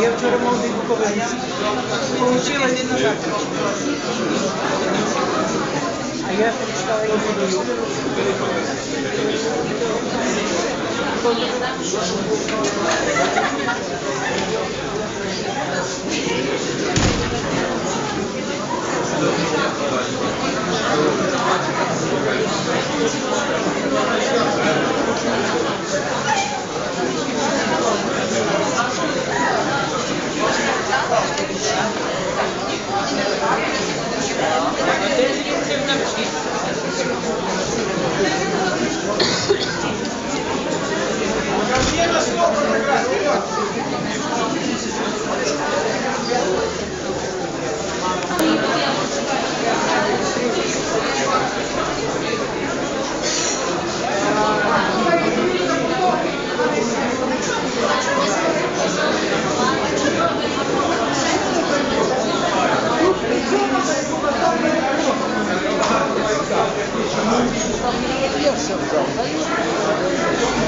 Я вчора молодий буковинець. Получила не назад. А я прочитала інтерв'ю.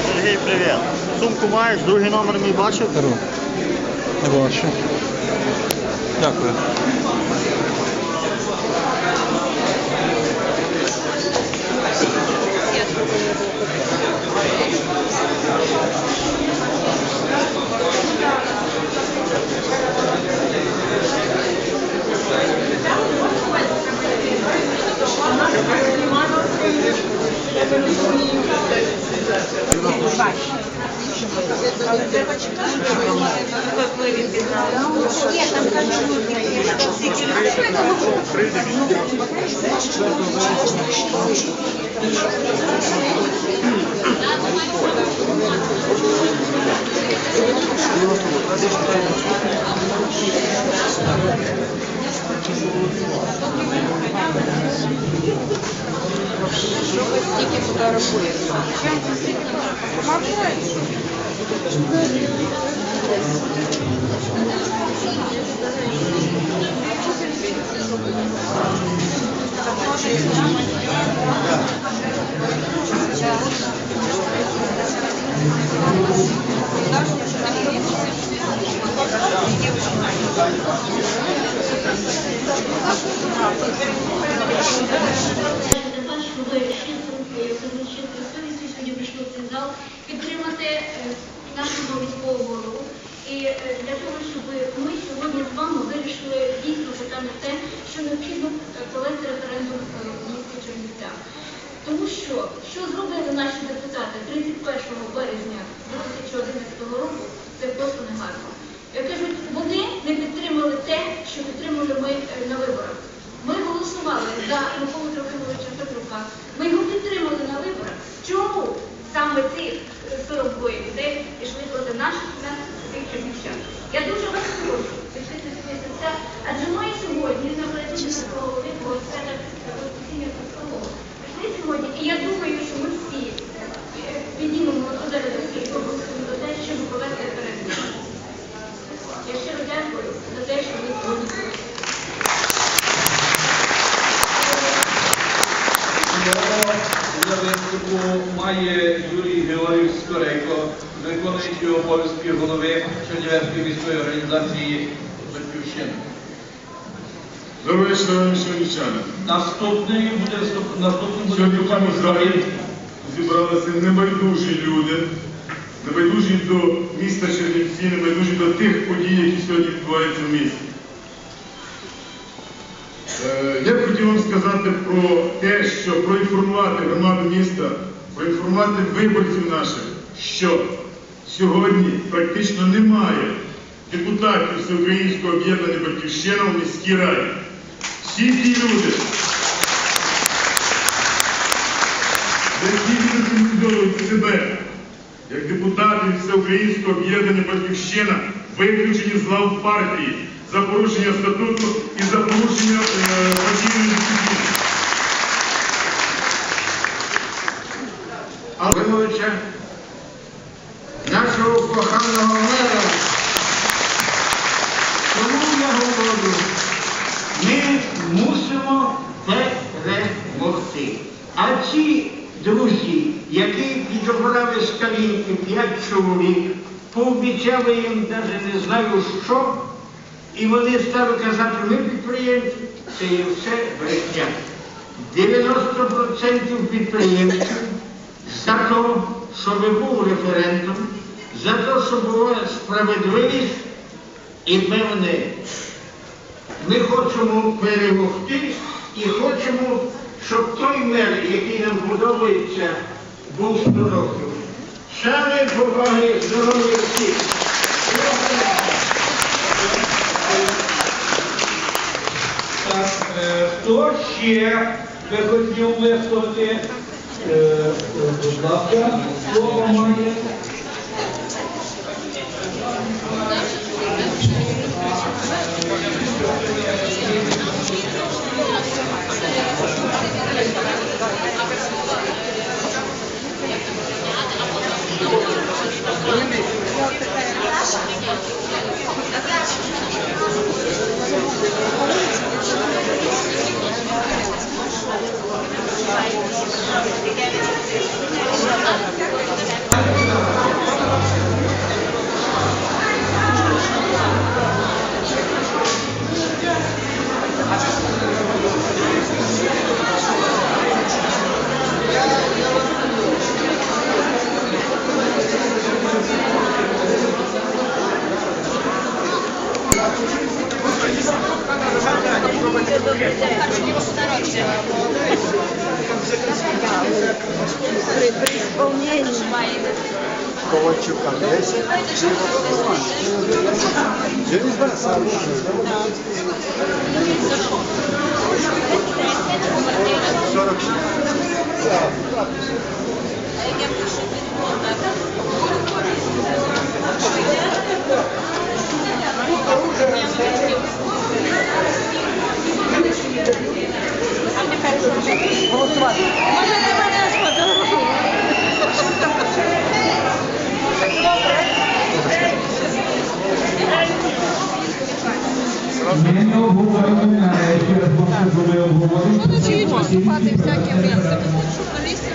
Сергій, привіт. Сумку маєш, другий номер мій бачив? Беру. Не бачу. Дякую. Тільки Нашого військового голову. І е, для того, щоб ми сьогодні з вами вирішили дійсно питання те, що необхідно е, провести референдум е, в місті Чернівцях. Тому що, що зробили наші депутати 31 березня 2011 року, це просто негарно. Як кажуть, вони не підтримали те, що підтримали ми е, на виборах. Ми голосували за Миколу Трохимовича Петрука. Ми його підтримали на виборах. Чому саме ці 42 людей пішли проти наших нас цих чернівчан? Я дуже вас прошу пишіть свої серця, адже ми сьогодні на президентського голови свята Конституційного Постанову прийшли сьогодні, і я думаю, що ми всі е, піднімемо удари руки і проголосуємо за те, щоб провести референдум. Я щиро дякую за те, що ви сьогодні тут. Слово для виступу має Юрій Георгійович Скорейко, виконуючий обов'язки голови Чернівецької міської організації Батьківщина. Добрий шановні чернівчани. Наступний буде буде Сьогодні в цьому залі зібралися небайдужі люди, небайдужі до міста Чернівці, небайдужі до тих подій, які сьогодні відбуваються в місті. Я хотів вам сказати про те, що проінформувати громаду міста, проінформувати виборців наших, що сьогодні практично немає депутатів Всеукраїнського об'єднання Батьківщина в міській раді. Всі ті люди, які відеофінансовують себе як депутати Всеукраїнського об'єднання Батьківщина виключені з лав партії за порушення статуту і за порушення е, Алимовича, нашого коханого мера. Тому я говорю, ми мусимо перемогти. А ці друзі, які під що брали з калінки п'ять чоловік, пообіцяли їм навіть не знаю що, і вони стали казати, ми підприємці, це є все брехня. 90% підприємців за те, щоб був референдум, за те, щоб була справедливість і певне ми хочемо перемогти і хочемо, щоб той мер, який нам подобається, був 100 років. Саме поваги здоров'я всіх. Е, Хто ще би хотів висловити? Е, е, Будь ласка, слово має. При исполнении. Ковальчука 10. Через вас. Сорок Можете мене сфотографувати? Ми не обговорюємо, а ще раз повторюю, ми обговорюємо. Ну, чують виступати всякі принципи. Журналістів.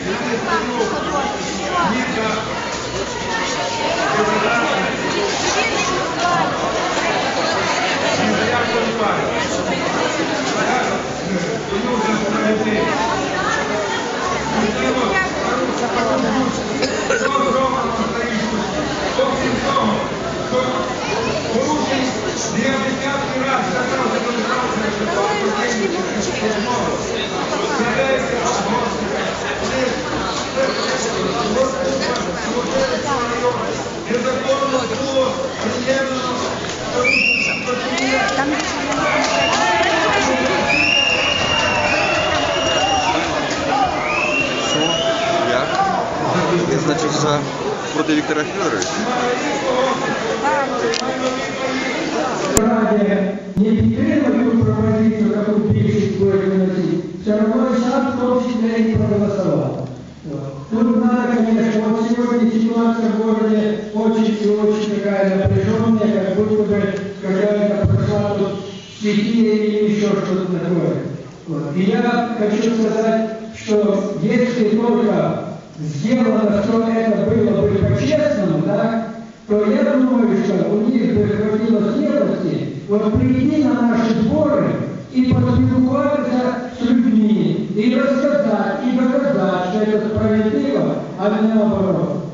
Що? за проти Віктора Федоровича? Раді не підтримують ту пропозицію, яку більшість буде виносити, все одно і сам в тому числі і проголосував. Вот. Тут надо, конечно, вот сегодня ситуация в городе очень и очень такая напряженная, как будто бы какая-то прошла тут стихия или еще что-то такое. Вот. И я хочу сказать, что если только сделано, что это было бы по-честному, да, то я думаю, что у них бы хватило смелости вот прийти на наши сборы и поспілкуватися с людьми, и рассказать, и доказать, что это справедливо, а не наоборот.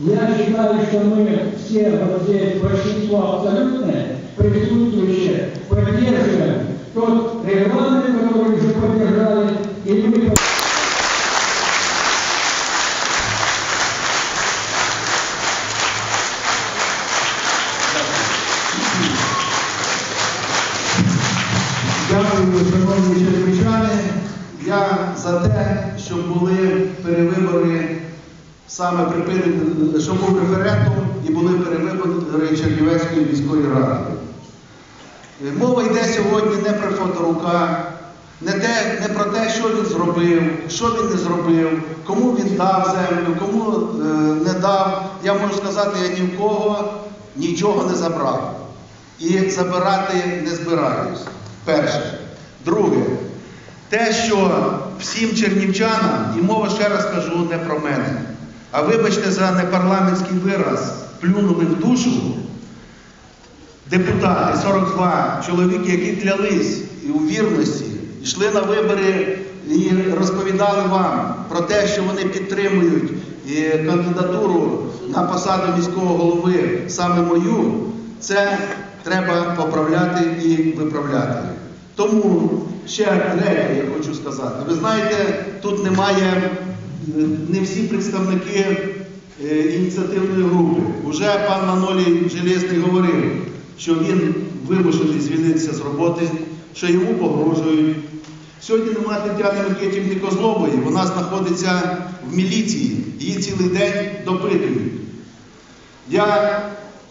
Я считаю, что мы все вот здесь, большинство абсолютное, присутствующие, поддерживаем тот регламент, который уже поддержали, и мы шановні чернівчани. Я за те, щоб були перевибори саме припинені, щоб був референдум і були перевибори Чернівецької міської ради. Мова йде сьогодні не про Федорука, не, те, не про те, що він зробив, що він не зробив, кому він дав землю, кому е, не дав. Я можу сказати, я ні в кого нічого не забрав. І забирати не збираюсь. Перше. Друге, те, що всім чернівчанам, і мова ще раз кажу не про мене, а вибачте за непарламентський вираз, плюнули в душу депутати, 42 чоловіки, які клялись у вірності, йшли на вибори і розповідали вам про те, що вони підтримують е, кандидатуру на посаду міського голови, саме мою, це треба поправляти і виправляти. Тому ще третє я хочу сказати. Ви знаєте, тут немає не всі представники е, ініціативної групи. Уже пан Манолій Железний говорив, що він вимушений звільнитися з роботи, що йому погрожують. Сьогодні немає Тетяни Микитівни Козлової, вона знаходиться в міліції, її цілий день допитують. Я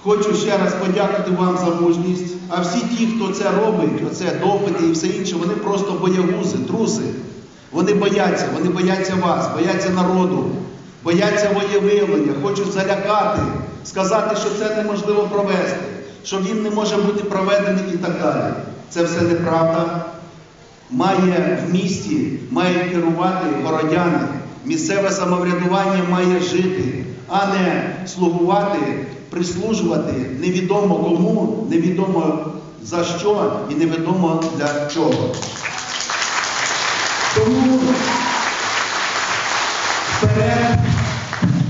хочу ще раз подякувати вам за мужність, а всі ті, хто це робить, оце допити і все інше, вони просто боягузи, труси. Вони бояться, вони бояться вас, бояться народу, бояться волєвиявлення, хочуть залякати, сказати, що це неможливо провести, що він не може бути проведений і так далі. Це все неправда. Має в місті, мають керувати городяни. Місцеве самоврядування має жити, а не слугувати, прислужувати невідомо кому, невідомо за що і невідомо для чого. Тому вперед,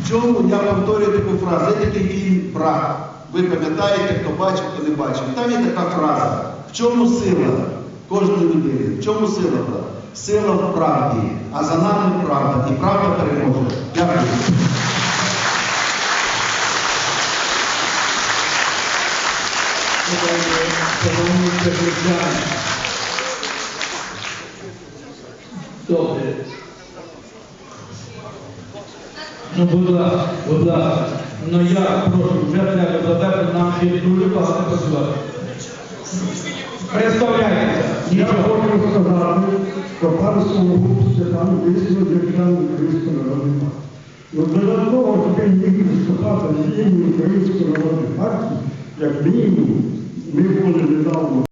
в чому я повторюю таку фразу. Є такий фільм Брат. Ви пам'ятаєте, хто бачив, хто не бачив. Там є така фраза. В чому сила кожної людини? В чому сила? брат? Сила в правді, а за нами правда. І правда переможе. Дякую. Добре. Ну, будь ласка, будь ласка. Ну я прошу, вже треба задати нам ще дуже багато працювати. Представляйтеся. Я хочу сказати, що парському групу Степану дійсно державний український народний парк. Ну, щоб він міг виступати з імені Української народної партії, як мінімум, ми були недавно